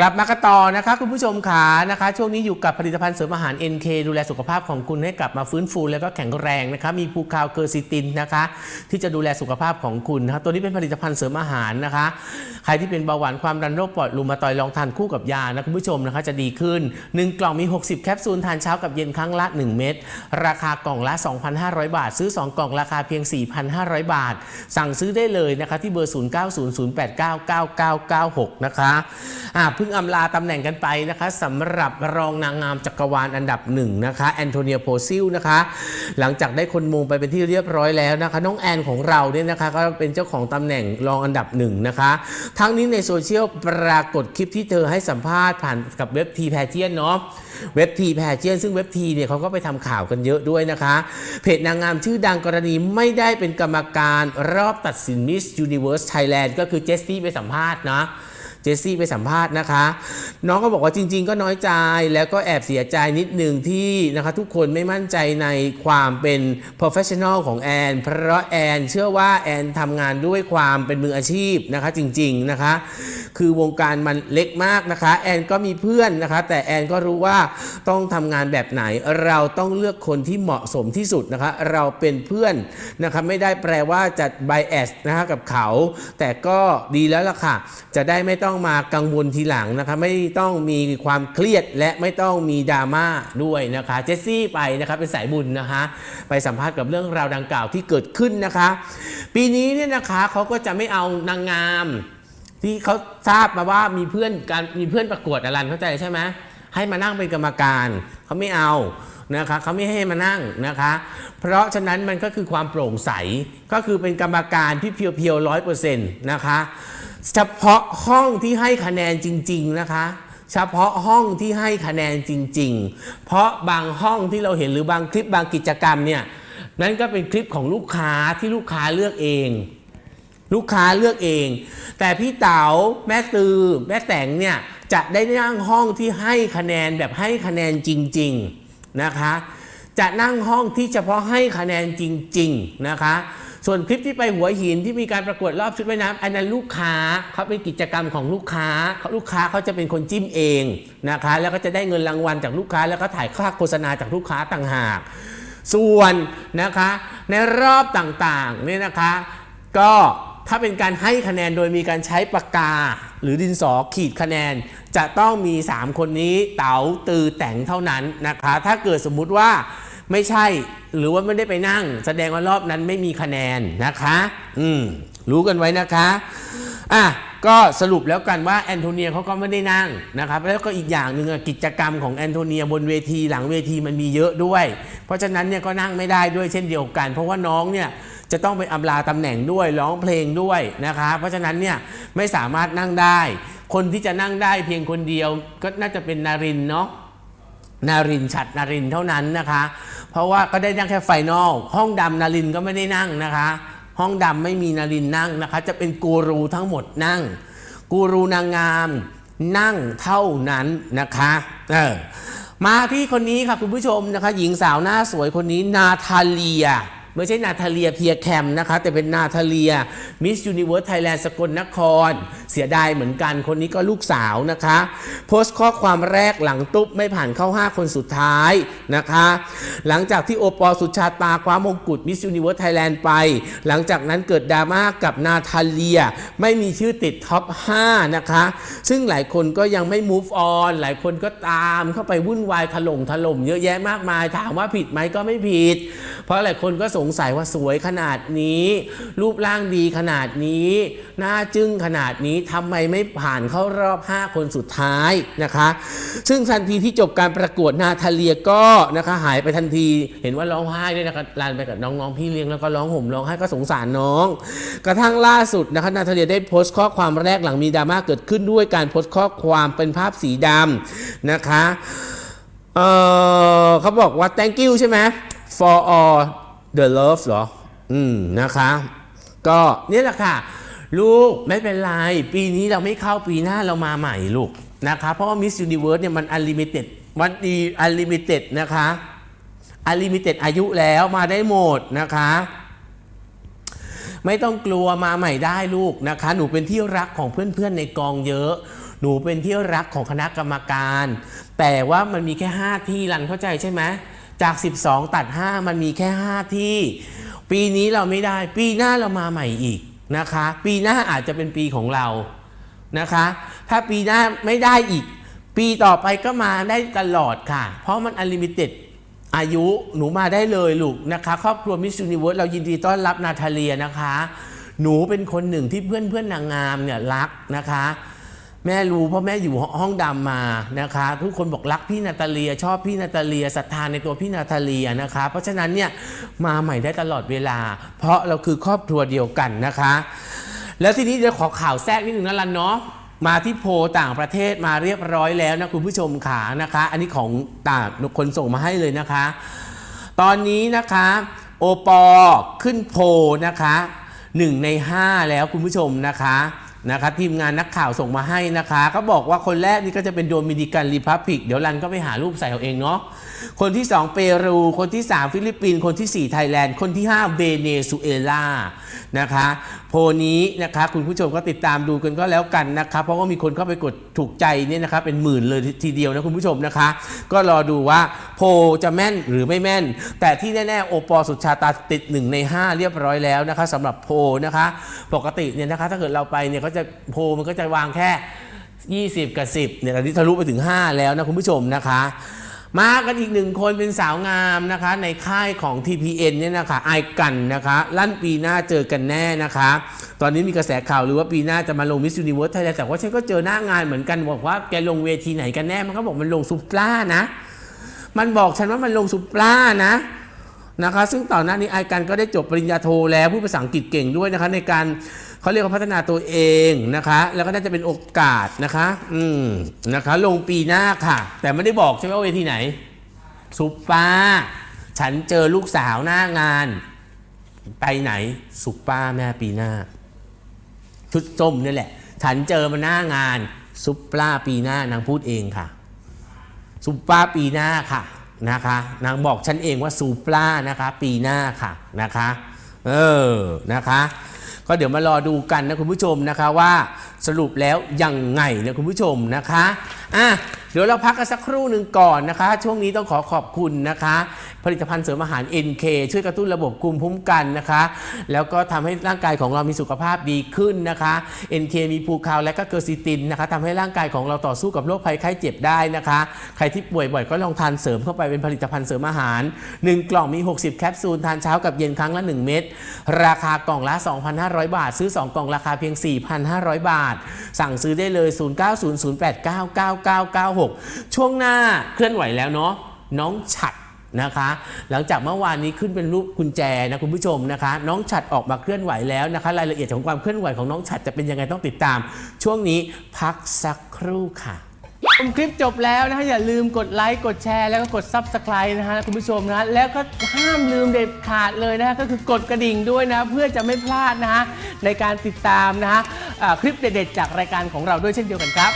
กลับมากันต่อนะคะคุณผู้ชมขานะคะ ช่วงนี้อยู่กับผลิตภัณฑ์เสริมอาหาร NK ดูแลสุขภาพของคุณให้กลับมาฟื้นฟูแล้วก็แข็งแรงนะคะมีภูคาวเคอร์ซิตินนะคะ ที่จะดูแลสุขภาพของคุณนะคะตัวนี้เป็นผลิตภัณฑ์เสริมอาหารนะคะ ใครที่เป็นเบาหวานความดันโรคปอดรูมาตอยลองทานคู่กับยานะคุณผู้ชมนะคะจะดีขึ้น 1 กล่องมี 60 แคปซูลทานเช้ากับเย็นครั้งละ 1 เม็ดราคากล่องละ 2,500 บาท ซื้อ 2 กล่องราคาเพียง 4,500 บาท สั่งซื้อได้เลยนะคะที่เบอร์ 0900899996 นะคะอ่าเพิ่งอำลาตำแหน่งกันไปนะคะสำหรับรองนางงามจักรวาลอันดับหนึ่งนะคะแอนโทเนียโพซิลนะคะ หลังจากได้คนมงไปเป็นที่เรียบร้อยแล้วนะคะ น้องแอนของเราเนี่ยนะคะก็เป็นเจ้าของตำแหน่งรองอันดับหนึ่งนะคะทั้งนี้ในโซเชียลปรากฏคลิปที่เธอให้สัมภาษณ์ผ่านกับเว็บทีแพเจียนเนาะเว็บทีแพเจียนซึ่งเว็บทีเนี่ยเขาก็ไปทำข่าวกันเยอะด้วยนะคะ เพจนางงามชื่อดังกรณีไม่ได้เป็นกรรมการรอบตัดสิน Miss Universe Thailand ก็คือเจสซี่ไปสัมภาษณ์นะ เจสซี่ไปสัมภาษณ์นะคะ น้องก็บอกว่าจริง ๆ ก็น้อยใจแล้วก็แอบเสียใจนิดนึงที่นะคะทุกคนไม่มั่นใจในความเป็น professional ของแอน เพราะแอนเชื่อว่าแอนทำงานด้วยความเป็นมืออาชีพนะคะจริง ๆ นะคะ คือวงการมันเล็กมากนะคะ แอนก็มีเพื่อนนะคะ แต่แอนก็รู้ว่าต้องทำงานแบบไหน เราต้องเลือกคนที่เหมาะสมที่สุดนะคะ เราเป็นเพื่อนนะคะไม่ได้แปลว่าจะ bias นะคะกับเขา แต่ก็ดีแล้วล่ะค่ะ จะได้ไม่ต้องมากังวลทีหลังนะคะไม่ต้องมีความเครียดและไม่ต้องมีดราม่าด้วยนะคะ เจสซี่ไปนะคะเป็นสายบุญนะคะไปสัมภาษณ์กับเรื่องราวดังกล่าวที่เกิดขึ้นนะคะ ปีนี้เนี่ยนะคะเขาก็จะไม่เอานางงาม ที่เขาทราบมาว่ามีเพื่อนการมีเพื่อนประกวดอลันเข้าใจใช่ไหมให้มานั่งเป็นกรรมการเขาไม่เอานะคะเขาไม่ให้มานั่งนะคะ เพราะฉะนั้นมันก็คือความโปร่งใสก็คือเป็นกรรมการที่เพียวๆร้อยเปอร์เซ็นต์นะคะ เฉพาะห้องที่ให้คะแนนจริง ๆ นะคะ เฉพาะห้องที่ให้คะแนนจริง ๆ เพราะบางห้องที่เราเห็นหรือบางคลิปบางกิจกรรมเนี่ยนั่นก็เป็นคลิปของลูกค้าที่ลูกค้าเลือกเอง ลูกค้าเลือกเอง แต่พี่เต๋าแม่ตือ แม่แตงเนี่ยจะได้นั่งห้องที่ให้คะแนนแบบให้คะแนนจริง ๆ นะคะ จะนั่งห้องที่เฉพาะให้คะแนนจริง ๆ นะคะ ส่วนคลิปที่ไปหัวหินที่มีการประกวดรอบชุดว่ายน้ำอันนั้นลูกค้าเขาเป็นกิจกรรมของลูกค้าเขาลูกค้าเขาจะเป็นคนจิ้มเองนะคะ แล้วก็จะได้เงินรางวัลจากลูกค้า แล้วก็ถ่ายค่าโฆษณาจากลูกค้าต่างหาก ส่วนนะคะในรอบต่างๆเนี่ยนะคะ ก็ถ้าเป็นการให้คะแนนโดยมีการใช้ปากกา หรือดินสอขีดคะแนน จะต้องมี 3 คนนี้เต๋าตือแต่งเท่านั้นนะคะ ถ้าเกิดสมมุติว่าไม่ใช่ หรือว่าไม่ได้ไปนั่ง แสดงว่ารอบนั้นไม่มีคะแนนนะคะ อืมรู้กันไว้นะคะอะก็สรุปแล้วกันว่าแอนโทเนียเขาก็ไม่ได้นั่งนะครับแล้วก็อีกอย่างหนึ่งกิจกรรมของแอนโทเนียบนเวทีหลังเวทีมันมีเยอะด้วย เพราะฉะนั้นเนี่ยก็นั่งไม่ได้ด้วยเช่นเดียวกัน เพราะว่าน้องเนี่ยจะต้องไปอำลาตำแหน่งด้วยร้องเพลงด้วยนะคะเพราะฉะนั้นเนี่ยไม่สามารถนั่งได้ คนที่จะนั่งได้เพียงคนเดียวก็น่าจะเป็นนารินเนาะนารินฉัดนารินเท่านั้นนะคะ ราะว่าก็ได้นั่งแค่ไฟนอลห้องดำนารินก็ไม่ได้นั่งนะคะ ห้องดำไม่มีนารินนั่งนะคะ จะเป็นกูรูทั้งหมดนั่ง กูรูนางงามนั่งเท่านั้นนะคะเออมาที่คนนี้ค่ะคุณผู้ชมนะคะ หญิงสาวหน้าสวยคนนี้นาทาเลีย ไม่ใช่นาทาเลียเพียแคมนะคะ แต่เป็นนาทาเลียมิสยูนิเวิร์สไทยแลนด์สกลนคร เสียดายเหมือนกันคนนี้ก็ลูกสาวนะคะ โพสต์ข้อความแรกหลังตุ๊บไม่ผ่านเข้า 5 คนสุดท้ายนะคะ หลังจากที่โอปอลสุชาตาคว้ามงกุฎมิสยูนิเวิร์สไทยแลนด์ไป หลังจากนั้นเกิดดราม่ากับนาทาเลีย ไม่มีชื่อติดท็อป 5 นะคะ ซึ่งหลายคนก็ยังไม่ move on หลายคนก็ตามเข้าไปวุ่นวายถล่มถล่มเยอะแยะมากมาย ถามว่าผิดไหมก็ไม่ผิด เพราะหลายคนก็สงงสัยว่าสวยขนาดนี้ รูปร่างดีขนาดนี้หน้าจึ้งขนาดนี้ทำไมไม่ผ่านเข้ารอบ 5 คนสุดท้ายนะคะ ซึ่งทันทีที่จบการประกวดนาทาเลียก็นะคะหายไปทันที เห็นว่าร้องไห้ด้วยนะคะลานไปกับน้องๆพี่เลี้ยงแล้วก็ร้องห่มร้องไห้ก็สงสารน้อง กระทั่งล่าสุดนะคะนาทาเลียได้โพสต์ข้อความแรกหลังมีดราม่าเกิดขึ้นด้วยการโพสต์ข้อความเป็นภาพสีดำนะคะเออเขาบอกว่า thank you ใช่ไหม for all the love เหรอ อืมนะคะ ก็เนี่แหละค่ะ ลูกไม่เป็นไร ปีนี้เราไม่เข้าปีหน้าเรามาใหม่ลูกนะคะ เพราะว่า Miss Universe เนี่ยมัน unlimited มันดี unlimited นะคะ unlimited อายุแล้วมาได้หมดนะคะไม่ต้องกลัวมาใหม่ได้ลูกนะคะ หนูเป็นที่รักของเพื่อนๆในกองเยอะ หนูเป็นที่รักของคณะกรรมการ แต่ว่ามันมีแค่ 5 ที่รันเข้าใจใช่ไหม จาก 12 ตัด 5 มันมีแค่ 5 ที่ ปีนี้เราไม่ได้ ปีหน้าเรามาใหม่อีกนะคะ ปีหน้าอาจจะเป็นปีของเรานะคะ ถ้าปีหน้าไม่ได้อีก ปีต่อไปก็มาได้ตลอดค่ะ เพราะมันอ n l ลิมิเต็ดอายุหนูมาได้เลยลูกนะคะ ครอบครัวมิส s u นิเวิร์สเรายินดีต้อนรับนาทาเลียนะคะ หนูเป็นคนหนึ่งที่เพื่อนเพื่อนๆนางงามเนี่ยรักนะคะ แม่รู้เพราะแม่อยู่ห้องดำมานะคะ ทุกคนบอกรักพี่นาตาเลีย ชอบพี่นาตาเลียศรัทธาในตัวพี่นาตาเลียนะคะ เพราะฉะนั้นเนี่ยมาใหม่ได้ตลอดเวลา เพราะเราคือครอบครัวเดียวกันนะคะ แล้วทีนี้เดี๋ยวขอข่าวแทรกนิดนึงนะลันเนาะมาที่โพลต่างประเทศมาเรียบร้อยแล้วนะคุณผู้ชมขานะคะ อันนี้ของต่างคนส่งมาให้เลยนะคะ ตอนนี้นะคะโอปอขึ้นโพลนะคะ 1 ใน 5 แล้วคุณผู้ชมนะคะ นะคะทีมงานนักข่าวส่งมาให้นะคะก็บอกว่าคนแรกนี่ก็จะเป็นโดมินิกันรีพับลิก เดี๋ยวรันก็ไปหารูปใส่เอาเองเนาะคนที่ 2 เปรู คนที่ 3 ฟิลิปปินส์คนที่ 4 ไทยแลนด์ คนที่ 5เวเนซุเอลานะคะโพนี้นะคะคุณผู้ชมก็ติดตามดูกันก็แล้วกันนะคะเพราะว่ามีคนเข้าไปกดถูกใจเนี่ยนะคะเป็นหมื่นเลยทีเดียวนะคุณผู้ชมนะคะ ก็รอดูว่า โพจะแม่นหรือไม่แม่น แต่ที่แน่ๆโอปอสุชาตาติด 1 ใน 5 เรียบร้อยแล้วนะคะสำหรับโพนะคะ ปกติเนี่ยนะคะถ้าเกิดเราไปเนี่ยก็จะโพมันก็จะวางแค่ 20 กับ 10เนี่ยตอนนี้ทะลุไปถึง 5 แล้วนะคุณผู้ชมนะคะมากันอีกหนึ่งคนเป็นสาวงามนะคะ ในค่ายของ TPN เนี่ยนะคะไอกันนะคะ ลั่นปีหน้าเจอกันแน่นะคะ ตอนนี้มีกระแสข่าวหรือว่าปีหน้าจะมาลงมิส s u นิเวิร์สไทยแลนด์แต่ว่าฉันก็เจอหน้างานเหมือนกัน บอกว่าแกลงเวทีไหนกันแน่ มันก็บอกมันลงซุปเปอร์นะ มันบอกฉันว่ามันลงซุปปอร์นะนะคะซึ่งต่อนหน้านี้ไอกันก็ได้จบปริญญาโทแล้วพูดภาษาอังกฤษเก่งด้วยนะคะ ในการเขาเรียกว่าพัฒนาตัวเองนะคะ แล้วก็น่าจะเป็นโอกาสนะคะ อืมนะคะ ลงปีหน้าค่ะ แต่ไม่ได้บอกใช่ไหมว่าเวทีไหนซุปปอร์ฉันเจอลูกสาวหน้างาน ไปไหนซุปปอร์แม่ปีหน้า ชุดส้มนี่แหละ ฉันเจอมาหน้างานซุปปอร์ปีหน้านางพูดเองค่ะ ซูปราปีหน้าค่ะนะคะนางบอกฉันเองว่าซูปรานะคะปีหน้าค่ะนะคะเออนะคะก็เดี๋ยวมารอดูกันนะคุณผู้ชมนะคะว่าสรุปแล้วยังไงนะคุณผู้ชมนะคะอะเดี๋ยวเราพักกันสักครู่หนึ่งก่อนนะคะ ช่วงนี้ต้องขอขอบคุณนะคะ ลิตภัณฑ์เสริมอาหาร NK ช่วยกระตุ้นระบบภูมิคุ้มกันนะคะ แล้วก็ทำให้ร่างกายของเรามีสุขภาพดีขึ้นนะคะ NK มีภูคาวและก็เกอร์ซิตินนะคะทำให้ร่างกายของเราต่อสู้กับโรคภัยไข้เจ็บได้นะคะ ใครที่ป่วยบ่อยก็ลองทานเสริมเข้าไปเป็นผลิตภัณฑ์เสริมอาหาร 1 กล่องมี 60 แคปซูล ทานเช้ากับเย็นครั้งละ 1 เม็ดราคากล่องละ 2,500 บาท ซื้อ 2 กล่องราคาเพียง 4,500 บาท สั่งซื้อได้เลย 0900899996 ช่วงหน้าเคลื่อนไหวแล้วเนาะน้องฉัด นะคะ หลังจากเมื่อวานนี้ขึ้นเป็นรูปกุญแจนะคุณผู้ชมนะคะ น้องฉัดออกมาเคลื่อนไหวแล้วนะคะ รายละเอียดของความเคลื่อนไหวของน้องฉัดจะเป็นยังไงต้องติดตาม ช่วงนี้พักสักครู่ค่ะชมคลิปจบแล้วนะฮะอย่าลืมกดไลค์กดแชร์แล้วก็กด Subscribe นะฮะคุณผู้ชมนะแล้วก็ห้ามลืมเด็ดขาดเลยนะฮะก็คือกดกระดิ่งด้วยนะ เพื่อจะไม่พลาดนะฮะในการติดตามนะฮะอ่าคลิปเด็ดๆจากรายการของเราด้วยเช่นเดียวกันครับ